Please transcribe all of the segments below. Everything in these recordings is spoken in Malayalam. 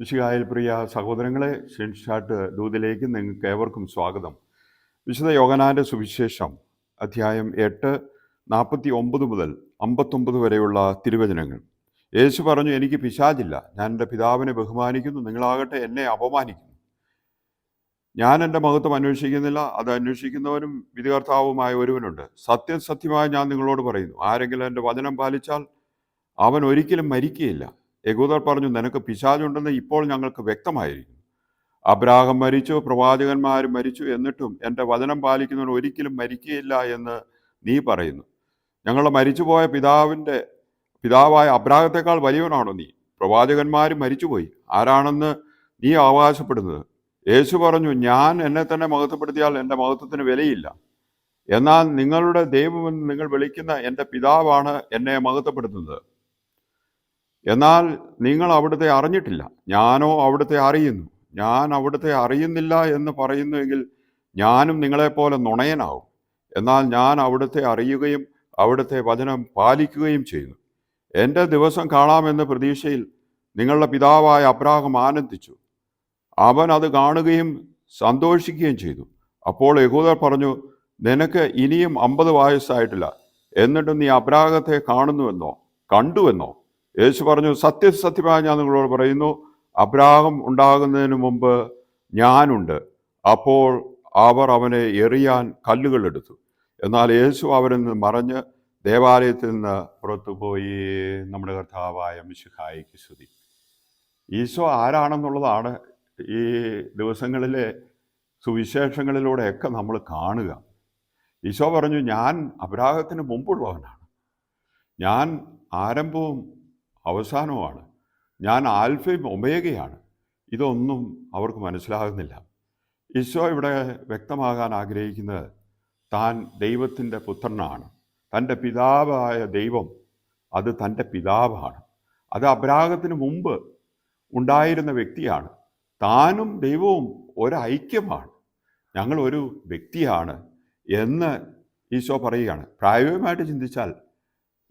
വിശുകായിൽ പ്രിയ സഹോദരങ്ങളെ ഷെൻഷാട്ട് ദൂതിലേക്ക് നിങ്ങൾക്ക് ഏവർക്കും സ്വാഗതം. വിശുദ്ധ യോഗനാന്റെ സുവിശേഷം അധ്യായം എട്ട് നാൽപ്പത്തി ഒമ്പത് മുതൽ അമ്പത്തൊമ്പത് വരെയുള്ള തിരുവചനങ്ങൾ. യേശു പറഞ്ഞു എനിക്ക് പിശാചില്ല. ഞാൻ എന്റെ പിതാവിനെ ബഹുമാനിക്കുന്നു. നിങ്ങളാകട്ടെ എന്നെ അപമാനിക്കുന്നു. ഞാൻ എന്റെ മഹത്വം അന്വേഷിക്കുന്നില്ല. അത് അന്വേഷിക്കുന്നവനും വിധികർത്താവുമായ ഒരുവനുണ്ട്. സത്യം സത്യമായി ഞാൻ നിങ്ങളോട് പറയുന്നു. ആരെങ്കിലും എന്റെ വചനം പാലിച്ചാൽ അവൻ ഒരിക്കലും മരിക്കുകയില്ല. യഹൂദർ പറഞ്ഞു നിനക്ക് പിശാചുണ്ടെന്ന് ഇപ്പോൾ ഞങ്ങൾക്ക് വ്യക്തമായിരിക്കുന്നു. അബ്രാഹം മരിച്ചു പ്രവാചകന്മാർ മരിച്ചു എന്നിട്ടും എന്റെ വചനം പാലിക്കുന്നവർ ഒരിക്കലും മരിക്കുകയില്ല എന്ന് നീ പറയുന്നു. ഞങ്ങൾ മരിച്ചുപോയ പിതാവിന്റെ പിതാവായ അബ്രാഹത്തെക്കാൾ വലിയവനാണോ നീ? പ്രവാചകന്മാർ മരിച്ചുപോയി. ആരാണെന്ന് നീ അവകാശപ്പെടുന്നത്? യേശു പറഞ്ഞു ഞാൻ എന്നെ തന്നെ മഹത്വപ്പെടുത്തിയാൽ എന്റെ മഹത്വത്തിന് വിലയില്ല. എന്നാൽ നിങ്ങളുടെ ദൈവമെന്ന് നിങ്ങൾ വിളിക്കുന്ന എന്റെ പിതാവാണ് എന്നെ മഹത്വപ്പെടുത്തുന്നത്. എന്നാൽ നിങ്ങൾ അവിടുത്തെ അറിഞ്ഞിട്ടില്ല. ഞാനോ അവിടുത്തെ അറിയുന്നു. ഞാൻ അവിടുത്തെ അറിയുന്നില്ല എന്ന് പറയുന്നുവെങ്കിൽ ഞാനും നിങ്ങളെപ്പോലെ നുണയനാവും. എന്നാൽ ഞാൻ അവിടുത്തെ അറിയുകയും അവിടുത്തെ വചനം പാലിക്കുകയും ചെയ്യുന്നു. എന്റെ ദിവസം കാണാമെന്ന പ്രതീക്ഷയിൽ നിങ്ങളുടെ പിതാവായ അബ്രാഹം ആനന്ദിച്ചു. അവൻ അത് കാണുകയും സന്തോഷിക്കുകയും ചെയ്തു. അപ്പോൾ യഹൂദർ പറഞ്ഞു നിനക്ക് ഇനിയും അമ്പത് വയസ്സായിട്ടില്ല. എന്നിട്ടും നീ അബ്രാഹത്തെ കാണുന്നുവെന്നോ? കണ്ടുവെന്നോ? യേശു പറഞ്ഞു സത്യസത്യമായി ഞാൻ നിങ്ങളോട് പറയുന്നു അബ്രാഹം ഉണ്ടാകുന്നതിന് മുമ്പ് ഞാനുണ്ട്. അപ്പോൾ അവർ അവനെ എറിയാൻ കല്ലുകൾ എടുത്തു. എന്നാൽ യേശു അവരിൽ നിന്ന് മറഞ്ഞ് ദേവാലയത്തിൽ നിന്ന് പുറത്തുപോയി നമ്മുടെ കർത്താവായ മിശുഹായിക്ക് ശ്രുതി ഈശോ ആരാണെന്നുള്ളതാണ് ഈ ദിവസങ്ങളിലെ സുവിശേഷങ്ങളിലൂടെയൊക്കെ നമ്മൾ കാണുക. ഈശോ പറഞ്ഞു ഞാൻ അബ്രാഹത്തിന് മുമ്പുള്ളവനാണ്. ഞാൻ ആരംഭവും അവസാനവുമാണ് ഞാൻ ആൽഫയും ഒമേഗയാണ്. ഇതൊന്നും അവർക്ക് മനസ്സിലാകുന്നില്ല. ഈശോ ഇവിടെ വ്യക്തമാകാൻ ആഗ്രഹിക്കുന്നത് താൻ ദൈവത്തിന്റെ പുത്രനാണ്. തന്റെ പിതാവായ ദൈവം അത് തന്റെ പിതാവാണ്. അത് അബ്രാഹത്തിന് മുമ്പ് ഉണ്ടായിരുന്ന വ്യക്തിയാണ്. താനും ദൈവവും ഒരൈക്യമാണ്. ഞങ്ങൾ ഒരു വ്യക്തിയാണ് എന്ന് ഈശോ പറയുകയാണ്. പ്രായോഗികമായിട്ട് ചിന്തിച്ചാൽ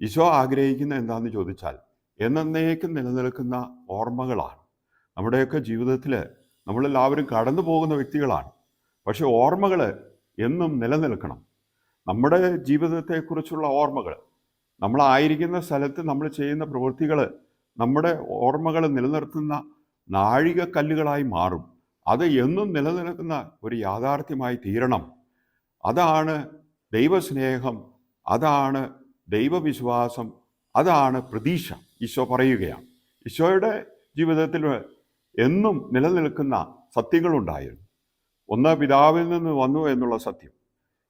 ഈശോ ആഗ്രഹിക്കുന്ന എന്താണെന്ന് ചോദിച്ചാൽ എന്നേക്കും നിലനിൽക്കുന്ന ഓർമ്മകളാണ്. നമ്മുടെയൊക്കെ ജീവിതത്തിൽ നമ്മളെല്ലാവരും കടന്നു പോകുന്ന വ്യക്തികളാണ്. പക്ഷെ ഓർമ്മകൾ എന്നും നിലനിൽക്കണം. നമ്മുടെ ജീവിതത്തെക്കുറിച്ചുള്ള ഓർമ്മകൾ നമ്മളായിരിക്കുന്ന സ്ഥലത്ത് നമ്മൾ ചെയ്യുന്ന പ്രവൃത്തികൾ നമ്മുടെ ഓർമ്മകൾ നിലനിർത്തുന്ന നാഴികക്കല്ലുകളായി മാറും. അത് എന്നും നിലനിൽക്കുന്ന ഒരു യാഥാർത്ഥ്യമായി തീരണം. അതാണ് ദൈവസ്നേഹം അതാണ് ദൈവവിശ്വാസം അതാണ് പ്രതീക്ഷ. ഈശോ പറയുകയാണ്. ഈശോയുടെ ജീവിതത്തിൽ എന്നും നിലനിൽക്കുന്ന സത്യങ്ങളുണ്ടായിരുന്നു. ഒന്ന് പിതാവിൽ നിന്ന് വന്നു എന്നുള്ള സത്യം.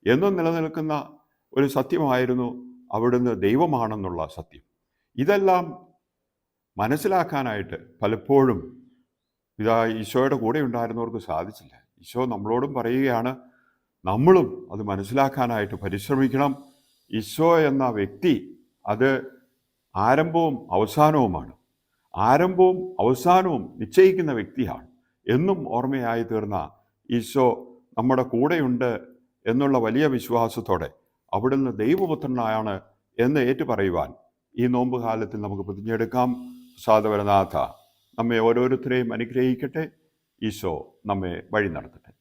എന്നും നിലനിൽക്കുന്ന ഒരു സത്യമായിരുന്നു അവിടുന്ന് ദൈവമാണെന്നുള്ള സത്യം. ഇതെല്ലാം മനസ്സിലാക്കാനായിട്ട് പലപ്പോഴും ഇതാ ഈശോയുടെ കൂടെ ഉണ്ടായിരുന്നവർക്ക് സാധിച്ചില്ല. ഈശോ നമ്മളോടും പറയുകയാണ് നമ്മളും അത് മനസ്സിലാക്കാനായിട്ട് പരിശ്രമിക്കണം. ഈശോ എന്ന വ്യക്തി അത് ആരംഭവും അവസാനവുമാണ്. ആരംഭവും അവസാനവും നിശ്ചയിക്കുന്ന വ്യക്തിയാണ്. എന്നും ഓർമ്മയായി തീർന്ന ഈശോ നമ്മുടെ കൂടെയുണ്ട് എന്നുള്ള വലിയ വിശ്വാസത്തോടെ അവിടുന്ന് ദൈവപുത്രനായാണ് എന്ന് ഏറ്റുപറയുവാൻ ഈ നോമ്പ് കാലത്തിൽ നമുക്ക് പ്രതിജ്ഞയെടുക്കാം. സാധവരനാഥ നമ്മെ ഓരോരുത്തരെയും അനുഗ്രഹിക്കട്ടെ. ഈശോ നമ്മെ വഴി നടത്തട്ടെ.